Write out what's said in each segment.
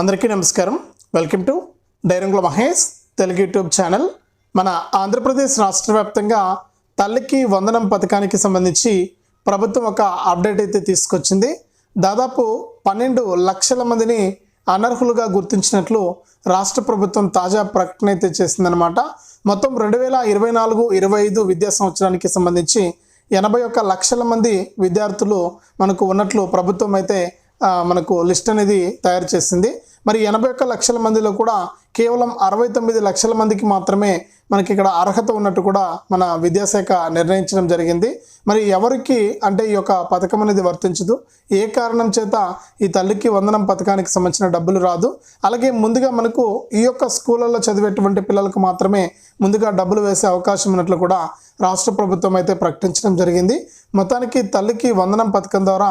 అందరికీ నమస్కారం. Welcome to డైరంగుల మహేష్ తెలుగు యూట్యూబ్ ఛానల్ మన ఆంధ్రప్రదేశ్ రాష్ట్ర వ్యాప్తంగా తల్లికి వందనం పథకానికి సంబంధించి ప్రభుత్వం ఒక అప్డేట్ అయితే తీసుకొచ్చింది. దాదాపు పన్నెండు లక్షల మందిని అనర్హులుగా గుర్తించినట్లు రాష్ట్ర ప్రభుత్వం తాజా ప్రకటన అయితే చేసిందనమాట మొత్తం రెండు వేల ఇరవై నాలుగు ఇరవై ఐదు విద్యా సంవత్సరానికి సంబంధించి ఎనభై ఒక్క లక్షల మంది విద్యార్థులు మనకు ఉన్నట్లు ప్రభుత్వం అయితే మనకు లిస్ట్ అనేది తయారు చేసింది. మరి ఎనభై ఒక్క లక్షల మందిలో కూడా కేవలం అరవై తొమ్మిది లక్షల మందికి మాత్రమే మనకి ఇక్కడ అర్హత ఉన్నట్టు కూడా మన విద్యాశాఖ నిర్ణయించడం జరిగింది. మరి ఎవరికి అంటే ఈ యొక్క పథకం అనేది వర్తించదు. ఏ కారణం చేత ఈ తల్లికి వందనం పథకానికి సంబంధించిన డబ్బులు రాదు. అలాగే ముందుగా మనకు ఈ యొక్క స్కూళ్ళల్లో చదివేటువంటి పిల్లలకు మాత్రమే ముందుగా డబ్బులు వేసే అవకాశం ఉన్నట్లు కూడా రాష్ట్ర ప్రభుత్వం అయితే ప్రకటించడం జరిగింది. మొత్తానికి తల్లికి వందనం పథకం ద్వారా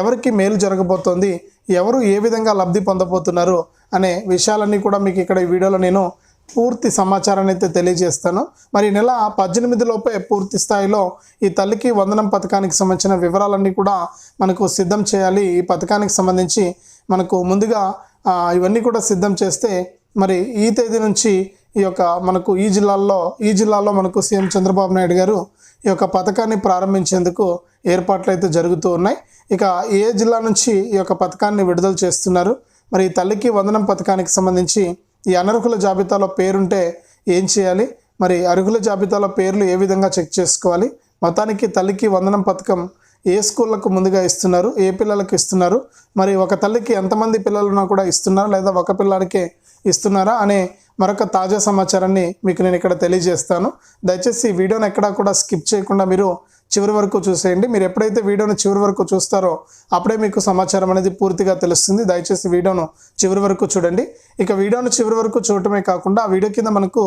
ఎవరికి మేలు జరగబోతోంది? ఎవరు ఏ విధంగా లబ్ధి పొందబోతున్నారు అనే విషయాలన్నీ కూడా మీకు ఇక్కడ ఈ వీడియోలో నేను పూర్తి సమాచారాన్ని అయితే తెలియజేస్తాను. మరి నెల పద్దెనిమిది లోపే పూర్తి స్థాయిలో ఈ తల్లికి వందనం పథకానికి సంబంధించిన వివరాలన్నీ కూడా మనకు సిద్ధం చేయాలి. ఈ పథకానికి సంబంధించి మనకు ముందుగా ఇవన్నీ కూడా సిద్ధం చేస్తే మరి ఈ తేదీ నుంచి ఈ యొక్క మనకు ఈ జిల్లాల్లో ఈ జిల్లాలో మనకు సీఎం చంద్రబాబు నాయుడు గారు ఈ యొక్క పథకాన్ని ప్రారంభించేందుకు ఏర్పాట్లు అయితే జరుగుతూ ఉన్నాయి. ఇక ఏ జిల్లా నుంచి ఈ యొక్క పథకాన్ని విడుదల చేస్తున్నారు? మరి తల్లికి వందనం పథకానికి సంబంధించి ఈ అనర్హుల జాబితాలో పేరుంటే ఏం చేయాలి? మరి అర్హుల జాబితాలో పేర్లు ఏ విధంగా చెక్ చేసుకోవాలి? మొత్తానికి తల్లికి వందనం పథకం ఏ స్కూళ్ళకు ముందుగా ఇస్తున్నారు? ఏ పిల్లలకు ఇస్తున్నారు? మరి ఒక తల్లికి ఎంతమంది పిల్లలను కూడా ఇస్తున్నారా? లేదా ఒక పిల్లాడికే ఇస్తున్నారా? అనే మరొక తాజా సమాచారాన్ని మీకు నేను ఇక్కడ తెలియజేస్తాను. దయచేసి ఈ వీడియోని ఎక్కడా కూడా స్కిప్ చేయకుండా మీరు చివరి వరకు చూసేయండి. మీరు ఎప్పుడైతే వీడియోను చివరి వరకు చూస్తారో అప్పుడే మీకు సమాచారం అనేది పూర్తిగా తెలుస్తుంది. దయచేసి వీడియోను చివరి వరకు చూడండి. ఇక వీడియోను చివరి వరకు చూడటమే కాకుండా ఆ వీడియో కింద మనకు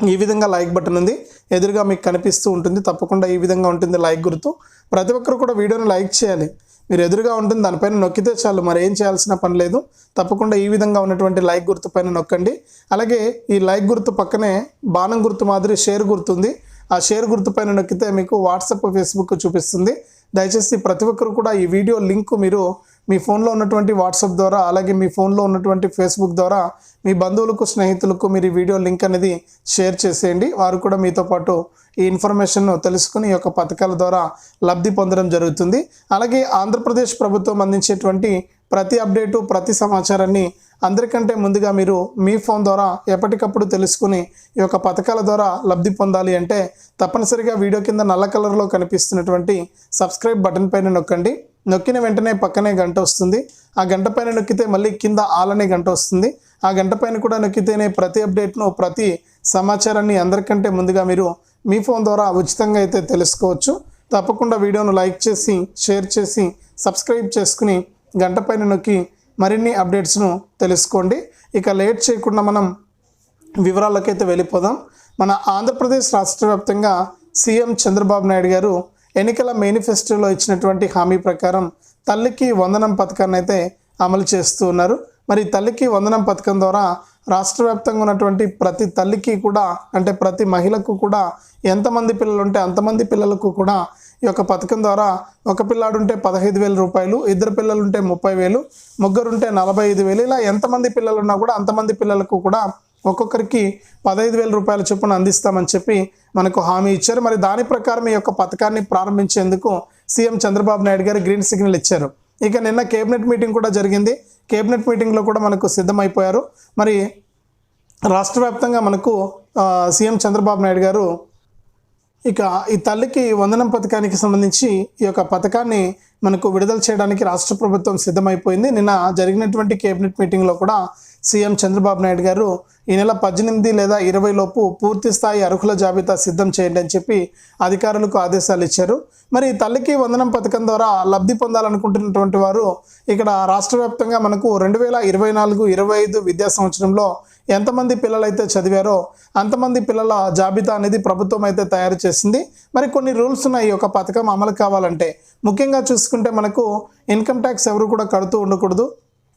ఈ విధంగా లైక్ బటన్ ఉంది. ఎదురుగా మీకు కనిపిస్తూ ఉంటుంది. తప్పకుండా ఈ విధంగా ఉంటుంది లైక్ గుర్తు. ప్రతి ఒక్కరు కూడా వీడియోని లైక్ చేయాలి. మీరు ఎదురుగా ఉంటుంది దానిపైన నొక్కితే చాలు మరి ఏం చేయాల్సిన పని లేదు. తప్పకుండా ఈ విధంగా ఉన్నటువంటి లైక్ గుర్తు పైన నొక్కండి. అలాగే ఈ లైక్ గుర్తు పక్కనే బాణం గుర్తు మాదిరి షేర్ గుర్తు ఉంది. ఆ షేర్ గుర్తు పైన నొక్కితే మీకు వాట్సాప్ ఫేస్బుక్ చూపిస్తుంది. దయచేసి ప్రతి ఒక్కరు కూడా ఈ వీడియో లింక్ మీరు మీ ఫోన్లో ఉన్నటువంటి వాట్సాప్ ద్వారా అలాగే మీ ఫోన్లో ఉన్నటువంటి ఫేస్బుక్ ద్వారా మీ బంధువులకు స్నేహితులకు మీరు ఈ వీడియో లింక్ అనేది షేర్ చేసేయండి. వారు కూడా మీతో పాటు ఈ ఇన్ఫర్మేషన్ను తెలుసుకుని ఈ యొక్క పథకాల ద్వారా లబ్ధి పొందడం జరుగుతుంది. అలాగే ఆంధ్రప్రదేశ్ ప్రభుత్వం అందించేటువంటి ప్రతి అప్డేటు ప్రతి సమాచారాన్ని అందరికంటే ముందుగా మీరు మీ ఫోన్ ద్వారా ఎప్పటికప్పుడు తెలుసుకుని ఈ యొక్క పథకాల ద్వారా లబ్ధి పొందాలి అంటే తప్పనిసరిగా వీడియో కింద నల్ల కలర్లో కనిపిస్తున్నటువంటి సబ్స్క్రైబ్ బటన్ పైన నొక్కండి. నొక్కిన వెంటనే పక్కనే గంట వస్తుంది. ఆ గంట పైన నొక్కితే మళ్ళీ కింద ఆలనే గంట వస్తుంది. ఆ గంట పైన కూడా నొక్కితేనే ప్రతి అప్డేట్ను ప్రతి సమాచారాన్ని అందరికంటే ముందుగా మీరు మీ ఫోన్ ద్వారా ఉచితంగా అయితే తెలుసుకోవచ్చు. తప్పకుండా వీడియోను లైక్ చేసి షేర్ చేసి సబ్స్క్రైబ్ చేసుకుని గంట పైన నొక్కి మరిన్ని అప్డేట్స్ను తెలుసుకోండి. ఇక లేట్ చేయకుండా మనం వివరాలకైతే వెళ్ళిపోదాం. మన ఆంధ్రప్రదేశ్ రాష్ట్ర వ్యాప్తంగా సీఎం చంద్రబాబు నాయుడు గారు ఎన్నికల మేనిఫెస్టోలో ఇచ్చినటువంటి హామీ ప్రకారం తల్లికి వందనం పథకాన్ని అయితే అమలు చేస్తూ ఉన్నారు. మరి తల్లికి వందనం పథకం ద్వారా రాష్ట్ర వ్యాప్తంగా ఉన్నటువంటి ప్రతి తల్లికి కూడా అంటే ప్రతి మహిళకు కూడా ఎంతమంది పిల్లలు ఉంటే అంతమంది పిల్లలకు కూడా ఈ యొక్క పథకం ద్వారా ఒక పిల్లాడు ఉంటే పదహైదు వేల రూపాయలు ఇద్దరు పిల్లలుంటే ముప్పై వేలు ముగ్గురు ఉంటే నలభై ఐదు వేలు ఇలా ఎంతమంది పిల్లలు ఉన్నా కూడా అంతమంది పిల్లలకు కూడా ఒక్కొక్కరికి పదహైదు వేల రూపాయల చొప్పున అందిస్తామని చెప్పి మనకు హామీ ఇచ్చారు. మరి దాని ప్రకారం ఈ యొక్క పథకాన్ని ప్రారంభించేందుకు సీఎం చంద్రబాబు నాయుడు గారు గ్రీన్ సిగ్నల్ ఇచ్చారు. ఇక నిన్న కేబినెట్ మీటింగ్ కూడా జరిగింది. కేబినెట్ మీటింగ్లో కూడా మనకు సిద్ధమైపోయారు. మరి రాష్ట్ర వ్యాప్తంగా మనకు సీఎం చంద్రబాబు నాయుడు గారు ఇక ఈ తల్లికి వందనం పథకానికి సంబంధించి ఈ యొక్క పథకాన్ని మనకు విడుదల చేయడానికి రాష్ట్ర ప్రభుత్వం సిద్ధమైపోయింది. నిన్న జరిగినటువంటి కేబినెట్ మీటింగ్లో కూడా సీఎం చంద్రబాబు నాయుడు గారు ఈ నెల పద్దెనిమిది లేదా ఇరవై లోపు పూర్తి స్థాయి అర్హుల జాబితా సిద్ధం చేయండి అని చెప్పి అధికారులకు ఆదేశాలు ఇచ్చారు. మరి తల్లికి వందనం పథకం ద్వారా లబ్ధి పొందాలనుకుంటున్నటువంటి వారు ఇక్కడ రాష్ట్ర వ్యాప్తంగా మనకు రెండు వేల ఇరవై నాలుగు ఇరవై ఐదు విద్యా సంవత్సరంలో ఎంతమంది పిల్లలైతే చదివారో అంతమంది పిల్లల జాబితా అనేది ప్రభుత్వం అయితే తయారు చేసింది. మరి కొన్ని రూల్స్ ఉన్నాయి. ఈ యొక్క పథకం అమలు కావాలంటే ముఖ్యంగా చూసుకుంటే మనకు ఇన్కమ్ ట్యాక్స్ ఎవరు కూడా కడుతూ ఉండకూడదు.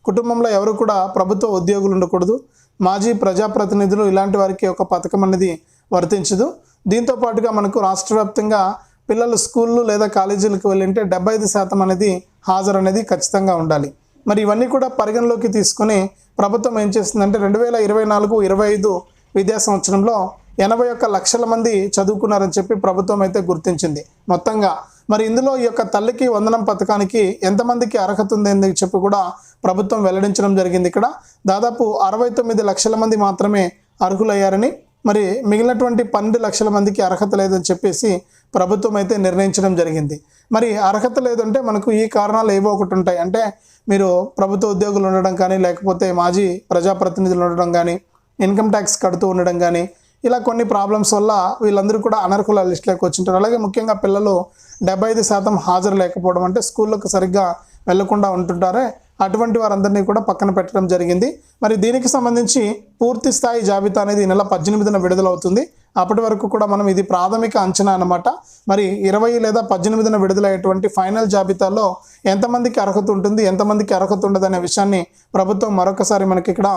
కుటుంబంలో ఎవరు కూడా ప్రభుత్వ ఉద్యోగులు ఉండకూడదు. మాజీ ప్రజాప్రతినిధులు ఇలాంటి వారికి ఒక పథకం అనేది వర్తించదు. దీంతో పాటుగా మనకు రాష్ట్ర వ్యాప్తంగా పిల్లలు స్కూళ్ళు లేదా కాలేజీలకు వెళ్ళింటే డెబ్బై ఐదు శాతం అనేది హాజరు అనేది ఖచ్చితంగా ఉండాలి. మరి ఇవన్నీ కూడా పరిగణలోకి తీసుకొని ప్రభుత్వం ఏం చేస్తుందంటే రెండు వేల ఇరవై నాలుగు ఇరవై ఐదు విద్యా సంవత్సరంలో ఎనభై ఒక్క లక్షల మంది చదువుకున్నారని చెప్పి ప్రభుత్వం అయితే గుర్తించింది. మొత్తంగా మరి ఇందులో ఈ యొక్క తల్లికి వందనం పథకానికి ఎంతమందికి అర్హత ఉందని చెప్పి కూడా ప్రభుత్వం వెల్లడించడం జరిగింది ఇక్కడ. దాదాపు అరవై తొమ్మిది లక్షల మంది మాత్రమే అర్హులయ్యారని మరి మిగిలినటువంటి పన్నెండు లక్షల మందికి అర్హత లేదని చెప్పేసి ప్రభుత్వం అయితే నిర్ణయించడం జరిగింది. మరి అర్హత లేదంటే మనకు ఈ కారణాలు ఏవో ఒకటి ఉంటాయి. అంటే మీరు ప్రభుత్వ ఉద్యోగులు ఉండడం కానీ లేకపోతే మాజీ ప్రజాప్రతినిధులు ఉండడం కానీ ఇన్కమ్ ట్యాక్స్ కడుతూ ఉండడం కానీ ఇలా కొన్ని ప్రాబ్లమ్స్ వల్ల వీళ్ళందరూ కూడా అనర్హుల లిస్టులోకి వచ్చింటారు. అలాగే ముఖ్యంగా పిల్లలు డెబ్బై ఐదు శాతం హాజరు లేకపోవడం అంటే స్కూళ్ళకు సరిగ్గా వెళ్ళకుండా ఉంటుంటారే అటువంటి వారందరినీ కూడా పక్కన పెట్టడం జరిగింది. మరి దీనికి సంబంధించి పూర్తి స్థాయి జాబితా అనేది ఈ నెల పద్దెనిమిదిన విడుదలవుతుంది. అప్పటి వరకు కూడా మనం ఇది ప్రాథమిక అంచనా అనమాట మరి ఇరవై లేదా పద్దెనిమిదిన విడుదలయ్యేటువంటి ఫైనల్ జాబితాలో ఎంతమందికి అర్హత ఉంటుంది ఎంతమందికి అర్హత ఉండదు అనే విషయాన్ని ప్రభుత్వం మరొకసారి మనకి ఇక్కడ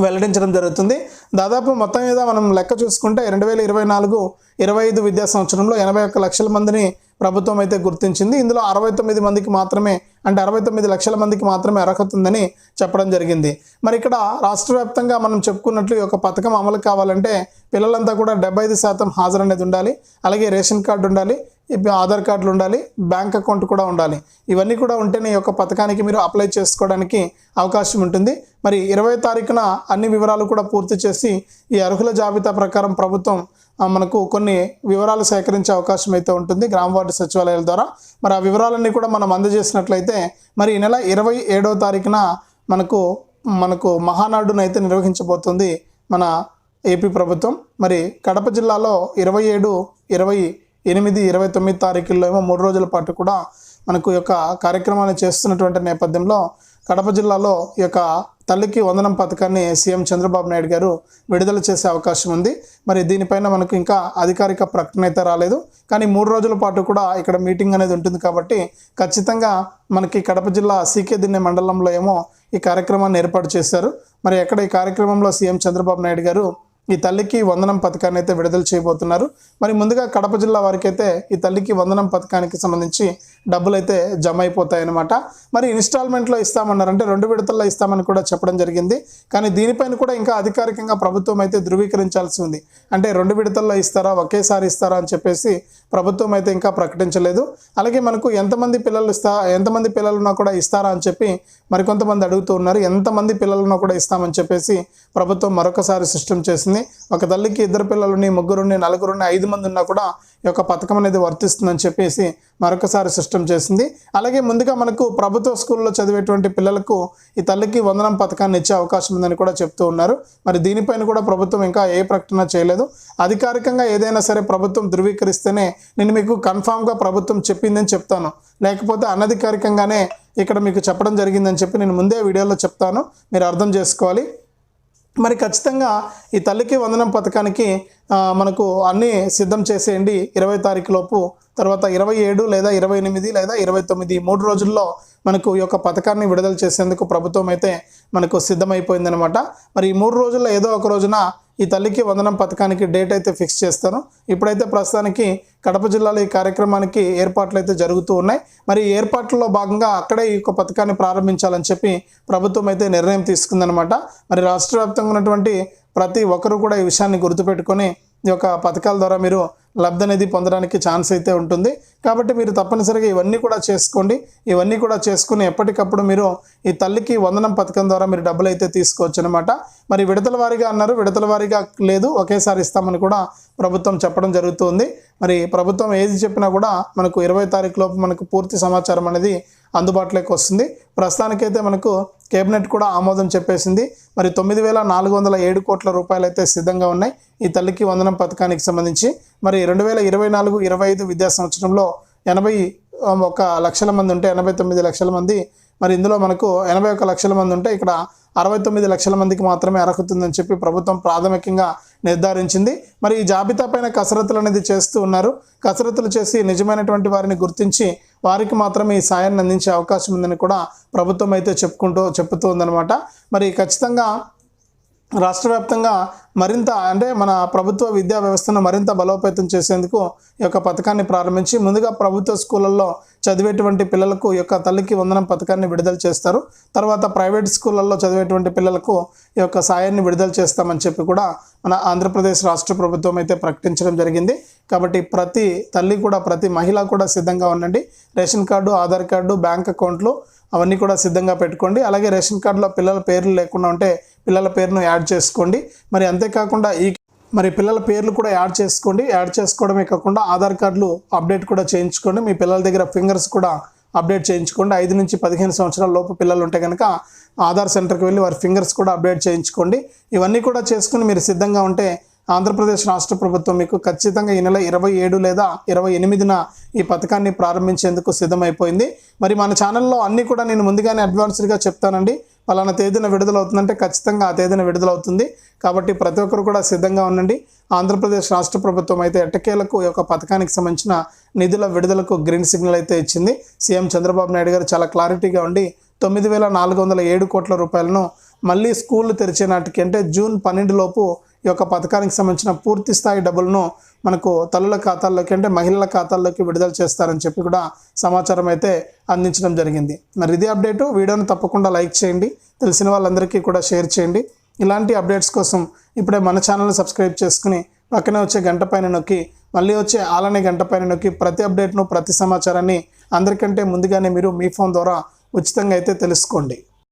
వెల్లడించడం జరుగుతుంది. దాదాపు మొత్తం మీద మనం లెక్క చూసుకుంటే రెండు వేల ఇరవై నాలుగు ఇరవై ఐదు విద్యా సంవత్సరంలో ఎనభై ఒక్క లక్షల మందిని ప్రభుత్వం అయితే గుర్తించింది. ఇందులో అరవై తొమ్మిది మందికి మాత్రమే అంటే అరవై తొమ్మిది లక్షల మందికి మాత్రమే అర్హత ఉందని చెప్పడం జరిగింది. మరి ఇక్కడ రాష్ట్ర వ్యాప్తంగా మనం చెప్పుకున్నట్లు ఈ యొక్క పథకం అమలు కావాలంటే పిల్లలంతా కూడా డెబ్బై ఐదు శాతం హాజరు అనేది ఉండాలి. అలాగే రేషన్ కార్డు ఉండాలి ఆధార్ కార్డులు ఉండాలి బ్యాంక్ అకౌంట్ కూడా ఉండాలి. ఇవన్నీ కూడా ఉంటేనే ఈ యొక్క పథకానికి మీరు అప్లై చేసుకోవడానికి అవకాశం ఉంటుంది. మరి ఇరవై తారీఖున అన్ని వివరాలు కూడా పూర్తి చేసి ఈ అర్హుల జాబితా ప్రకారం ప్రభుత్వం మనకు కొన్ని వివరాలు సేకరించే అవకాశం అయితే ఉంటుంది గ్రామ వార్డు సచివాలయాల ద్వారా. మరి ఆ వివరాలన్నీ కూడా మనం అందజేసినట్లయితే మరి ఈ నెల ఇరవై ఏడవ తారీఖున మనకు మనకు మహానాడును అయితే నిర్వహించబోతుంది మన ఏపీ ప్రభుత్వం. మరి కడప జిల్లాలో ఇరవై ఏడు ఇరవై ఎనిమిది ఇరవై తొమ్మిది తారీఖుల్లో ఏమో మూడు రోజుల పాటు కూడా మనకు యొక్క కార్యక్రమాన్ని చేస్తున్నటువంటి నేపథ్యంలో కడప జిల్లాలో ఈ యొక్క తల్లికి వందనం పథకాన్ని సీఎం చంద్రబాబు నాయుడు గారు విడుదల చేసే అవకాశం ఉంది. మరి దీనిపైన మనకు ఇంకా అధికారిక ప్రకటన అయితే రాలేదు. కానీ మూడు రోజుల పాటు కూడా ఇక్కడ మీటింగ్ అనేది ఉంటుంది కాబట్టి ఖచ్చితంగా మనకి కడప జిల్లా సీకే దిన్నె మండలంలో ఏమో ఈ కార్యక్రమాన్ని ఏర్పాటు చేశారు. మరి ఎక్కడ ఈ కార్యక్రమంలో సీఎం చంద్రబాబు నాయుడు గారు ఈ తల్లికి వందనం పథకాన్ని అయితే విడుదల చేయబోతున్నారు. మరి ముందుగా కడప జిల్లా వారికి అయితే ఈ తల్లికి వందనం పథకానికి సంబంధించి డబ్బులు అయితే జమ అయిపోతాయన్నమాట. మరి ఇన్స్టాల్మెంట్లో ఇస్తామన్నారు అంటే రెండు విడతల్లో ఇస్తామని కూడా చెప్పడం జరిగింది. కానీ దీనిపైన కూడా ఇంకా అధికారికంగా ప్రభుత్వం అయితే ధృవీకరించాల్సి ఉంది. అంటే రెండు విడతల్లో ఇస్తారా ఒకేసారి ఇస్తారా అని చెప్పేసి ప్రభుత్వం అయితే ఇంకా ప్రకటించలేదు. అలాగే మనకు ఎంతమంది పిల్లలు ఇస్తా ఎంతమంది పిల్లలున్నా కూడా ఇస్తారా అని చెప్పి మరికొంతమంది అడుగుతూ ఉన్నారు. ఎంతమంది పిల్లలున్నా కూడా ఇస్తామని చెప్పేసి ప్రభుత్వం మరొకసారి సిస్టమ్ చేసింది. ఒక తల్లికి ఇద్దరు పిల్లలుని ముగ్గురుని నలుగురుని ఐదు మంది ఉన్నా కూడా ఈ యొక్క పథకం అనేది వర్తిస్తుందని చెప్పేసి మరొకసారి సిస్టమ్ చేసింది. అలాగే ముందుగా మనకు ప్రభుత్వ స్కూల్లో చదివేటువంటి పిల్లలకు ఈ తల్లికి వందనం పథకాన్ని ఇచ్చే అవకాశం ఉందని కూడా చెప్తూ ఉన్నారు. మరి దీనిపైన కూడా ప్రభుత్వం ఇంకా ఏ ప్రకటన చేయలేదు. అధికారికంగా ఏదైనా సరే ప్రభుత్వం ధృవీకరిస్తేనే నేను మీకు కన్ఫామ్గా ప్రభుత్వం చెప్పిందని చెప్తాను. లేకపోతే అనధికారికంగానే ఇక్కడ మీకు చెప్పడం జరిగిందని చెప్పి నేను ముందే వీడియోలో చెప్తాను. మీరు అర్థం చేసుకోవాలి. మరి ఖచ్చితంగా ఈ తల్లికి వందనం పథకానికి మనకు అన్నీ సిద్ధం చేసేయండి. ఇరవై తారీఖు లోపు తర్వాత ఇరవై ఏడు లేదా ఇరవై ఎనిమిది లేదా ఇరవై తొమ్మిది మూడు రోజుల్లో మనకు ఈ యొక్క పథకాన్ని విడుదల చేసేందుకు ప్రభుత్వం అయితే మనకు సిద్ధమైపోయిందనమాట. మరి ఈ మూడు రోజుల్లో ఏదో ఒక రోజున ఈ తల్లికి వందనం పథకానికి డేట్ అయితే ఫిక్స్ చేస్తాను. ఇప్పుడైతే ప్రస్తుతానికి కడప జిల్లాలో ఈ కార్యక్రమానికి ఏర్పాట్లు అయితే జరుగుతూ ఉన్నాయి. మరి ఏర్పాట్లలో భాగంగా అక్కడే ఈ యొక్క పథకాన్ని ప్రారంభించాలని చెప్పి ప్రభుత్వం అయితే నిర్ణయం తీసుకుందనమాట మరి రాష్ట్ర వ్యాప్తంగా ఉన్నటువంటి ప్రతి ఒక్కరూ కూడా ఈ విషయాన్ని గుర్తుపెట్టుకొని యొక్క పథకాల ద్వారా మీరు లబ్ధి అనేది పొందడానికి ఛాన్స్ అయితే ఉంటుంది. కాబట్టి మీరు తప్పనిసరిగా ఇవన్నీ కూడా చేసుకోండి. ఇవన్నీ కూడా చేసుకుని ఎప్పటికప్పుడు మీరు ఈ తల్లికి వందనం పథకం ద్వారా మీరు డబ్బులు అయితే తీసుకోవచ్చు అనమాట మరి విడతల వారీగా అన్నారు విడతల వారీగా లేదు. ఒకేసారి ఇస్తామని కూడా ప్రభుత్వం చెప్పడం జరుగుతుంది. మరి ప్రభుత్వం ఏది చెప్పినా కూడా మనకు ఇరవై తారీఖు లోపు మనకు పూర్తి సమాచారం అనేది అందుబాటులోకి వస్తుంది. ప్రస్తుతానికైతే మనకు కేబినెట్ కూడా ఆమోదం చెప్పేసింది. మరి తొమ్మిది వేల నాలుగు వందల ఏడు కోట్ల రూపాయలు అయితే సిద్ధంగా ఉన్నాయి. ఈ తల్లికి వందనం పథకానికి సంబంధించి మరి రెండు వేల ఇరవై నాలుగు ఇరవై ఐదు విద్యా సంవత్సరంలో ఎనభై ఒక లక్షల మంది ఉంటే ఎనభై తొమ్మిది లక్షల మంది. మరి ఇందులో మనకు ఎనభై ఒక లక్షల మంది ఉంటే ఇక్కడ అరవై తొమ్మిది లక్షల మందికి మాత్రమే అర్హత ఉందని చెప్పి ప్రభుత్వం ప్రాథమికంగా నిర్ధారించింది. మరి ఈ జాబితా పైన కసరత్తులు అనేది చేస్తూ ఉన్నారు. కసరత్తులు చేసి నిజమైనటువంటి వారిని గుర్తించి వారికి మాత్రమే ఈ సాయాన్ని అందించే అవకాశం ఉందని కూడా ప్రభుత్వం అయితే చెప్పుకుంటూ చెప్తూ మరి ఖచ్చితంగా రాష్ట్ర వ్యాప్తంగా మరింత అంటే మన ప్రభుత్వ విద్యా వ్యవస్థను మరింత బలోపేతం చేసేందుకు ఈ యొక్క పథకాన్ని ప్రారంభించి ముందుగా ప్రభుత్వ స్కూళ్ళల్లో చదివేటువంటి పిల్లలకు యొక్క తల్లికి వందనం పథకాన్ని విడుదల చేస్తారు. తర్వాత ప్రైవేట్ స్కూళ్ళల్లో చదివేటువంటి పిల్లలకు ఈ యొక్క సాయాన్ని విడుదల చేస్తామని చెప్పి కూడా మన ఆంధ్రప్రదేశ్ రాష్ట్ర ప్రభుత్వం అయితే ప్రకటించడం జరిగింది. కాబట్టి ప్రతి తల్లి కూడా ప్రతి మహిళ కూడా సిద్ధంగా ఉండండి. Ration card Aadhaar card bank అకౌంట్లు అవన్నీ కూడా సిద్ధంగా పెట్టుకోండి. అలాగే రేషన్ కార్డులో పిల్లల పేర్లు లేకుండా ఉంటే పిల్లల పేరును యాడ్ చేసుకోండి. మరి అంతేకాకుండా ఈ మరి పిల్లల పేర్లు కూడా యాడ్ చేసుకోండి. యాడ్ చేసుకోవడమే కాకుండా ఆధార్ కార్డులు అప్డేట్ కూడా చేయించుకోండి. మీ పిల్లల దగ్గర ఫింగర్స్ కూడా అప్డేట్ చేయించుకోండి. ఐదు నుంచి పదిహేను సంవత్సరాల లోపు పిల్లలు ఉంటే కనుక ఆధార్ సెంటర్కి వెళ్ళి వారి ఫింగర్స్ కూడా అప్డేట్ చేయించుకోండి. ఇవన్నీ కూడా చేసుకుని మీరు సిద్ధంగా ఉంటే ఆంధ్రప్రదేశ్ రాష్ట్ర ప్రభుత్వం మీకు ఖచ్చితంగా ఈ నెల ఇరవై ఏడు లేదా ఇరవై ఎనిమిదిన ఈ పథకాన్ని ప్రారంభించేందుకు సిద్ధమైపోయింది. మరి మన ఛానల్లో అన్నీ కూడా నేను ముందుగానే అడ్వాన్స్డ్గా చెప్తానండి. పలానా తేదీన విడుదలవుతుందంటే ఖచ్చితంగా ఆ తేదీన విడుదలవుతుంది. కాబట్టి ప్రతి ఒక్కరు కూడా సిద్ధంగా ఉండండి. ఆంధ్రప్రదేశ్ రాష్ట్ర ప్రభుత్వం అయితే ఎట్టకేలకు ఈ యొక్క పథకానికి సంబంధించిన నిధుల విడుదలకు గ్రీన్ సిగ్నల్ అయితే ఇచ్చింది. సీఎం చంద్రబాబు నాయుడు గారు చాలా క్లారిటీగా ఉండి తొమ్మిది వేల నాలుగు వందల ఏడు కోట్ల రూపాయలను మళ్ళీ స్కూళ్ళు తెరిచే నాటికి అంటే జూన్ పన్నెండు లోపు ఈ యొక్క పథకానికి సంబంధించిన పూర్తి స్థాయి డబ్బులను మనకు తల్లుల ఖాతాల్లోకి అంటే మహిళల ఖాతాల్లోకి విడుదల చేస్తారని చెప్పి కూడా సమాచారం అయితే అందించడం జరిగింది. మరి ఇది అప్డేటు. వీడియోని తప్పకుండా లైక్ చేయండి. తెలిసిన వాళ్ళందరికీ కూడా షేర్ చేయండి. ఇలాంటి అప్డేట్స్ కోసం ఇప్పుడే మన ఛానల్ని సబ్స్క్రైబ్ చేసుకుని పక్కనే వచ్చే గంట పైన నొక్కి మళ్ళీ వచ్చే ఆలనే గంట పైన నొక్కి ప్రతి అప్డేట్ను ప్రతి సమాచారాన్ని అందరికంటే ముందుగానే మీరు మీ ఫోన్ ద్వారా ఉచితంగా అయితే తెలుసుకోండి.